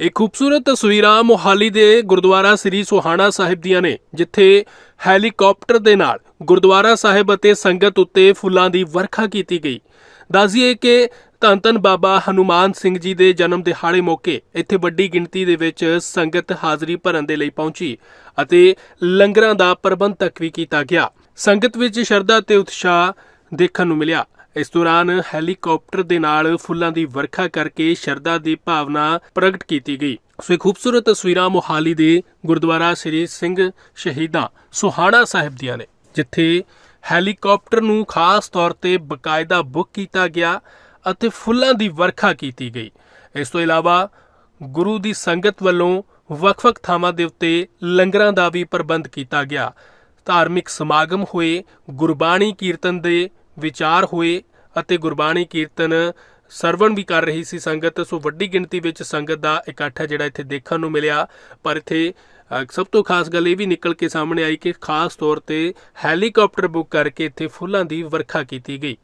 ਇਹ ਖੂਬਸੂਰਤ ਤਸਵੀਰਾਂ ਮੋਹਾਲੀ ਦੇ ਗੁਰਦੁਆਰਾ ਸ੍ਰੀ ਸੁਹਾਣਾ ਸਾਹਿਬ ਦੀਆਂ ਨੇ, ਜਿੱਥੇ ਹੈਲੀਕਾਪਟਰ ਦੇ ਨਾਲ ਗੁਰਦੁਆਰਾ ਸਾਹਿਬ ਅਤੇ ਸੰਗਤ ਉੱਤੇ ਫੁੱਲਾਂ ਦੀ ਵਰਖਾ ਕੀਤੀ ਗਈ। ਦੱਸਿਏ ਕਿ ਧੰਨ ਧੰਨ ਬਾਬਾ ਹਨੂਮਾਨ ਸਿੰਘ ਜੀ ਦੇ ਜਨਮ ਦਿਹਾੜੇ ਮੌਕੇ ਇੱਥੇ ਵੱਡੀ ਗਿਣਤੀ ਦੇ ਵਿੱਚ ਸੰਗਤ ਹਾਜ਼ਰੀ ਭਰਨ ਦੇ ਲਈ ਪਹੁੰਚੀ ਅਤੇ ਲੰਗਰਾਂ ਦਾ ਪ੍ਰਬੰਧ ਤੱਕ ਵੀ ਕੀਤਾ ਗਿਆ। ਸੰਗਤ ਵਿੱਚ ਸ਼ਰਧਾ ਤੇ ਉਤਸ਼ਾਹ ਦੇਖਣ ਨੂੰ ਮਿਲਿਆ। ਇਸ ਦੌਰਾਨ ਹੈਲੀਕਾਪਟਰ ਦੇ ਨਾਲ ਫੁੱਲਾਂ ਦੀ ਵਰਖਾ ਕਰਕੇ ਸ਼ਰਧਾ ਦੀ ਭਾਵਨਾ ਪ੍ਰਗਟ ਕੀਤੀ ਗਈ। ਸੋ ਇਹ ਖੂਬਸੂਰਤ ਤਸਵੀਰਾਂ ਮੋਹਾਲੀ ਦੇ ਗੁਰਦੁਆਰਾ ਸ੍ਰੀ ਸਿੰਘ ਸ਼ਹੀਦਾਂ ਸੁਹਾਣਾ ਸਾਹਿਬ ਦੀਆਂ ਨੇ, ਜਿੱਥੇ ਹੈਲੀਕਾਪਟਰ ਨੂੰ ਖਾਸ ਤੌਰ ਤੇ ਬਕਾਇਦਾ ਬੁੱਕ ਕੀਤਾ ਗਿਆ ਅਤੇ ਫੁੱਲਾਂ ਦੀ ਵਰਖਾ ਕੀਤੀ ਗਈ। ਇਸ ਤੋਂ ਇਲਾਵਾ ਗੁਰੂ ਦੀ ਸੰਗਤ ਵੱਲੋਂ ਵੱਖ-ਵੱਖ ਥਾਵਾਂ ਦੇ ਉੱਤੇ ਲੰਗਰਾਂ ਦਾ ਵੀ ਪ੍ਰਬੰਧ ਕੀਤਾ ਗਿਆ। ਧਾਰਮਿਕ ਸਮਾਗਮ ਹੋਏ ਗੁਰਬਾਣੀ ਕੀਰਤਨ ਦੇ ਵਿਚਾਰ ਹੋਏ ਅਤੇ ਗੁਰਬਾਣੀ ਕੀਰਤਨ ਸਰਵਣ ਵੀ ਕਰ ਰਹੀ ਸੀ ਸੰਗਤ, ਸੋ ਵੱਡੀ ਗਿਣਤੀ ਵਿੱਚ ਸੰਗਤ ਦਾ ਇਕੱਠ ਹੈ ਜਿਹੜਾ ਇੱਥੇ ਦੇਖਣ ਨੂੰ ਮਿਲਿਆ। ਪਰ ਇੱਥੇ ਸਭ ਤੋਂ ਖਾਸ ਗੱਲ ਇਹ ਵੀ ਨਿਕਲ ਕੇ ਸਾਹਮਣੇ ਆਈ ਕਿ ਖਾਸ ਤੌਰ ਤੇ ਹੈਲੀਕਾਪਟਰ ਬੁੱਕ ਕਰਕੇ ਇੱਥੇ ਫੁੱਲਾਂ ਦੀ ਵਰਖਾ ਕੀਤੀ ਗਈ।